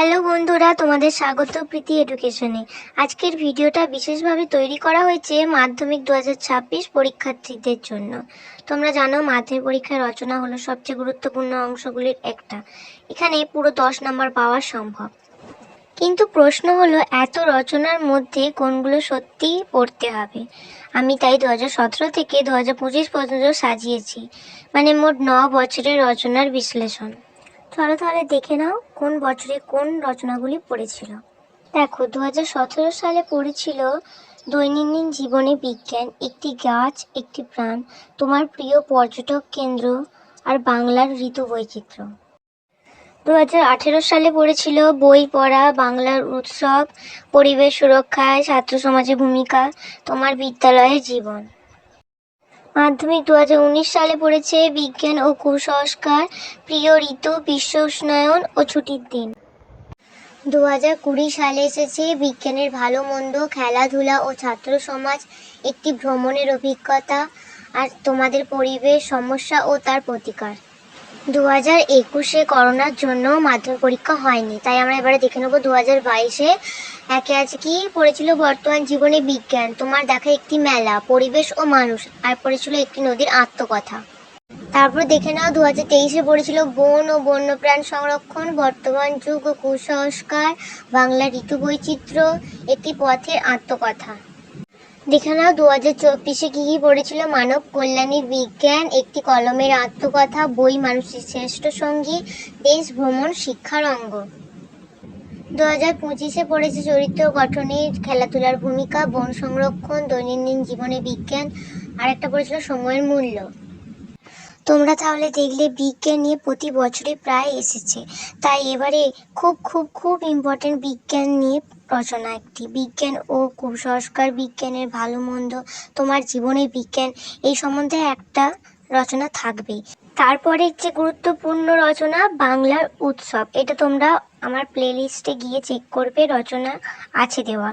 Hello বন্ধুরা, তোমাদের স্বাগত প্রীতি এডুকেশনে। আজকের ভিডিওটা বিশেষভাবে তৈরি করা হয়েছে মাধ্যমিক দু হাজার ছাব্বিশ পরীক্ষার্থীদের জন্য। তোমরা জানো, মাধ্যমিক পরীক্ষার রচনা হলো সবচেয়ে গুরুত্বপূর্ণ অংশগুলির একটা। এখানে পুরো দশ নম্বর পাওয়া সম্ভব। কিন্তু প্রশ্ন হলো, এত রচনার মধ্যে কোনগুলো সত্যিই পড়তে হবে? আমি তাই দু হাজার সতেরো থেকে দু হাজার পঁচিশ পর্যন্ত সাজিয়েছি। মানে মোট ন বছরের রচনার বিশ্লেষণ। চলো তাহলে দেখে নাও কোন বছরে কোন রচনাগুলি পড়েছিল। দেখো দু হাজার সতেরো সালে পড়েছিল দৈনন্দিন জীবনে বিজ্ঞান, একটি গাছ, একটি প্রাণ, তোমার প্রিয় পর্যটক কেন্দ্র আর বাংলার ঋতু বৈচিত্র্য। দু হাজার আঠেরো সালে পড়েছিল বই পড়া, বাংলার উৎসব, পরিবেশ সুরক্ষায়, ছাত্র সমাজের ভূমিকা, তোমার বিদ্যালয়ের জীবন। মাধ্যমিক দু হাজার উনিশ সালে পড়েছে বিজ্ঞান ও কুসংস্কার, প্রিয় ঋতু, বিশ্ব উষ্ণায়ন ও ছুটির দিন। দু হাজার কুড়ি সালে এসেছে বিজ্ঞানের ভালো মন্দ, খেলাধুলা ও ছাত্র সমাজ একটি ভ্রমণের অভিজ্ঞতা আর তোমাদের পরিবেশ, সমস্যা ও তার প্রতিকার। দু হাজার একুশে করোনার জন্য মাধ্যমিক পরীক্ষা হয়নি। তাই আমরা এবারে দেখে নেব দু হাজার বাইশে একে আছে কি পড়েছিল বর্তমান জীবনে বিজ্ঞান। তোমার দেখা একটি মেলা, পরিবেশ ও মানুষ, আর পড়েছিল একটি নদীর আত্মকথা। তারপর দেখে নাও দু হাজার তেইশে পড়েছিল বন ও বন্যপ্রাণ সংরক্ষণ, বর্তমান যুগ ও কুসংস্কার, বাংলা ঋতু বৈচিত্র্য একটি পথের আত্মকথা। দেখে নাও দু হাজার চব্বিশে কী কী পড়েছিল মানব কল্যাণী বিজ্ঞান? একটি কলমের আত্মকথা, বই, মানুষের শ্রেষ্ঠ সঙ্গী, দেশ, ভ্রমণ, শিক্ষার অঙ্গ। দু হাজার পঁচিশে পড়েছে চরিত্র গঠনে খেলাধুলার ভূমিকা, বন সংরক্ষণ, দৈনন্দিন জীবনে বিজ্ঞান আর একটা পড়েছিল সময়ের মূল্য। তোমরা তাহলে দেখলে বিজ্ঞান নিয়ে প্রতি বছরে প্রায় এসেছে। তাই এবারে খুব খুব খুব ইম্পর্টেন্ট বিজ্ঞান নিয়ে রচনা একটি বিজ্ঞান ও কুসংস্কার বিজ্ঞানের ভালো মন্দ, তোমার জীবনে বিজ্ঞান, এই সম্বন্ধে একটা রচনা থাকবেই তারপরে যে গুরুত্বপূর্ণ রচনা, বাংলার উৎসব, এটা তোমরা আমার প্লেলিস্টে গিয়ে চেক করবে, রচনা আছে দেওয়া।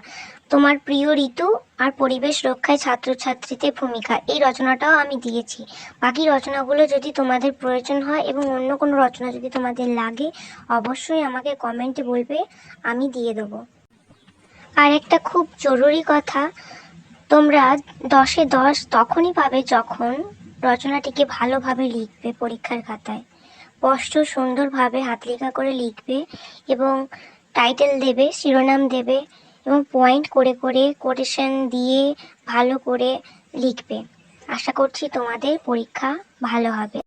তোমার প্রিয় ঋতু আর পরিবেশ রক্ষায় ছাত্রছাত্রীদের ভূমিকা, এই রচনাটাও আমি দিয়েছি। বাকি রচনাগুলো যদি তোমাদের প্রয়োজন হয় এবং অন্য কোনো রচনা যদি তোমাদের লাগে, অবশ্যই আমাকে কমেন্টে বলবে, আমি দিয়ে দেবো। আর একটা খুব জরুরি কথা, তোমরা দশে দশ তখনই পাবে যখন রচনাটিকে ভালোভাবে লিখবে পরীক্ষার খাতায়। স্পষ্ট, সুন্দরভাবে হাত লেখা করে লিখবে এবং টাইটেল দেবে, শিরোনাম দেবে এবং পয়েন্ট করে করে কোটেশন দিয়ে ভালো করে লিখবে। আশা করছি তোমাদের পরীক্ষা ভালো হবে।